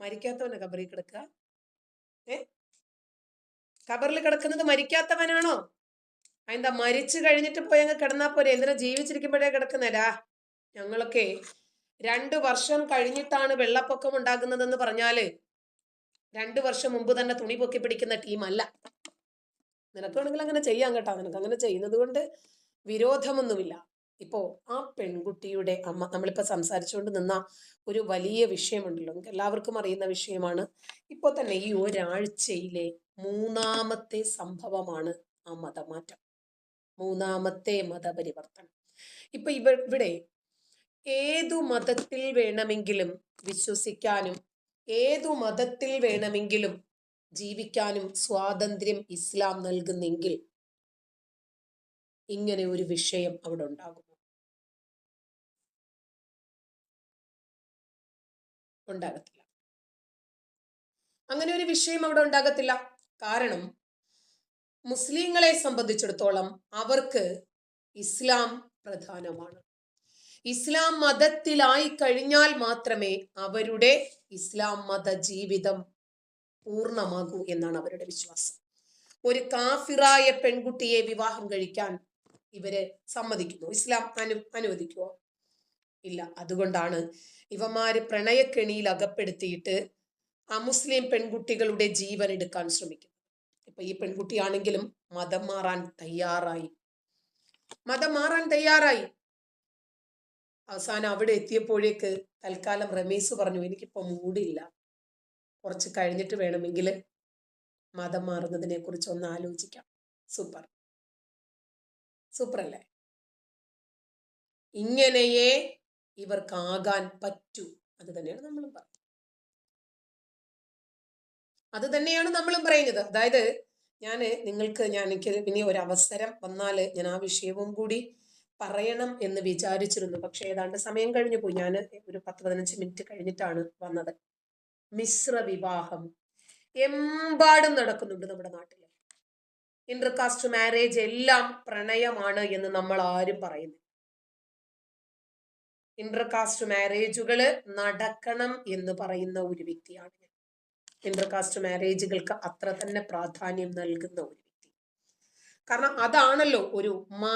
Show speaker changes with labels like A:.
A: മരിക്കാത്തവനെ കബറിൽ കിടക്കുക ഏ? കബറിൽ കിടക്കുന്നത് മരിക്കാത്തവനാണോ? അതെന്താ മരിച്ചു കഴിഞ്ഞിട്ട് പോയി അങ്ങ് കിടന്നാ പോരെ? എന്തിനാ ജീവിച്ചിരിക്കുമ്പോഴേ കിടക്കുന്നേരാ ഞങ്ങളൊക്കെ രണ്ടു വർഷം കഴിഞ്ഞിട്ടാണ് വെള്ളപ്പൊക്കം ഉണ്ടാകുന്നതെന്ന് പറഞ്ഞാൽ രണ്ടു വർഷം മുമ്പ് തന്നെ തുണി പൊക്കി പിടിക്കുന്ന ടീമല്ല. നിനക്ക് വേണമെങ്കിൽ അങ്ങനെ ചെയ്യാം കേട്ടോ. നിനക്ക് അങ്ങനെ ചെയ്യുന്നത് കൊണ്ട് വിരോധമൊന്നുമില്ല. ഇപ്പോ ആ പെൺകുട്ടിയുടെ അമ്മ നമ്മളിപ്പോൾ സംസാരിച്ചുകൊണ്ട് നിന്ന ഒരു വലിയ വിഷയമുണ്ടല്ലോ. നമുക്ക് എല്ലാവർക്കും അറിയുന്ന വിഷയമാണ്. ഇപ്പോൾ തന്നെ ഈ ഒരാഴ്ചയിലെ മൂന്നാമത്തെ സംഭവമാണ് ആ മതമാറ്റം. മൂന്നാമത്തെ മതപരിവർത്തനം. ഇപ്പൊ ഇവ ഇവിടെ ഏതു മതത്തിൽ വേണമെങ്കിലും വിശ്വസിക്കാനും ഏതു മതത്തിൽ വേണമെങ്കിലും ജീവിക്കാനും സ്വാതന്ത്ര്യം ഇസ്ലാം നൽകുന്നെങ്കിൽ ഇങ്ങനെ ഒരു വിഷയം അവിടെ ഉണ്ടാകുമോ ഉണ്ടാകത്തില്ല. അങ്ങനെ ഒരു വിഷയം അവിടെ ഉണ്ടാകത്തില്ല. കാരണം മുസ്ലിങ്ങളെ സംബന്ധിച്ചിടത്തോളം അവർക്ക് ഇസ്ലാം പ്രധാനമാണ്. ഇസ്ലാം മതത്തിലായി കഴിഞ്ഞാൽ മാത്രമേ അവരുടെ ഇസ്ലാം മത ജീവിതം പൂർണമാകൂ എന്നാണ് അവരുടെ വിശ്വാസം. ഒരു കാഫിറായ പെൺകുട്ടിയെ വിവാഹം കഴിക്കാൻ ഇവർ സമ്മതിക്കുന്നു. ഇസ്ലാം അനു അനുവദിക്കുമോ ഇല്ല. അതുകൊണ്ടാണ് ഇവന്മാര് പ്രണയക്കെണിയിൽ അകപ്പെടുത്തിയിട്ട് അമുസ്ലിം പെൺകുട്ടികളുടെ ജീവൻ എടുക്കാൻ ശ്രമിക്കുന്നത്. ഇപ്പൊ ഈ പെൺകുട്ടിയാണെങ്കിലും മതം മാറാൻ തയ്യാറായി. മതം മാറാൻ തയ്യാറായി. അവസാനം അവിടെ എത്തിയപ്പോഴേക്ക് തൽക്കാലം റമീസ് പറഞ്ഞു എനിക്കിപ്പോ മൂടില്ല. കുറച്ച് കഴിഞ്ഞിട്ട് വേണമെങ്കിൽ മതം മാറുന്നതിനെ കുറിച്ച് ഒന്ന് ആലോചിക്കാം. സൂപ്പർ. സൂപ്പർ ഇങ്ങനെയേ ഇവർക്കാകാൻ പറ്റൂ. അത് തന്നെയാണ് നമ്മളും പറയുന്നത് അത് തന്നെയാണ് നമ്മളും പറയുന്നത്. അതായത് ഞാൻ നിങ്ങൾക്ക് ഞാൻ എനിക്ക് ഇനി ഒരു അവസരം വന്നാൽ ഞാൻ ആ വിഷയവും കൂടി പറയണം എന്ന് വിചാരിച്ചിരുന്നു. പക്ഷെ ഏതാണ്ട് സമയം കഴിഞ്ഞു പോയി. ഞാൻ ഒരു പത്ത് പതിനഞ്ച് മിനിറ്റ് കഴിഞ്ഞിട്ടാണ് വന്നത്. മിശ്ര വിവാഹം എമ്പാടും നടക്കുന്നുണ്ട് നമ്മുടെ നാട്ടിൽ. ഇന്റർകാസ്റ്റ് മാരേജ് എല്ലാം പ്രണയമാണ് എന്ന് നമ്മൾ ആരും പറയുന്നു ഇന്റർകാസ്റ്റ് മാരേജുകൾ നടക്കണം എന്ന് പറയുന്ന ഒരു വ്യക്തിയാണ് ഞാൻ. ഇന്റർകാസ്റ്റ് മാരേജുകൾക്ക് അത്ര തന്നെ പ്രാധാന്യം നൽകുന്ന ഒരു വ്യക്തി. കാരണം അതാണല്ലോ ഒരു മാ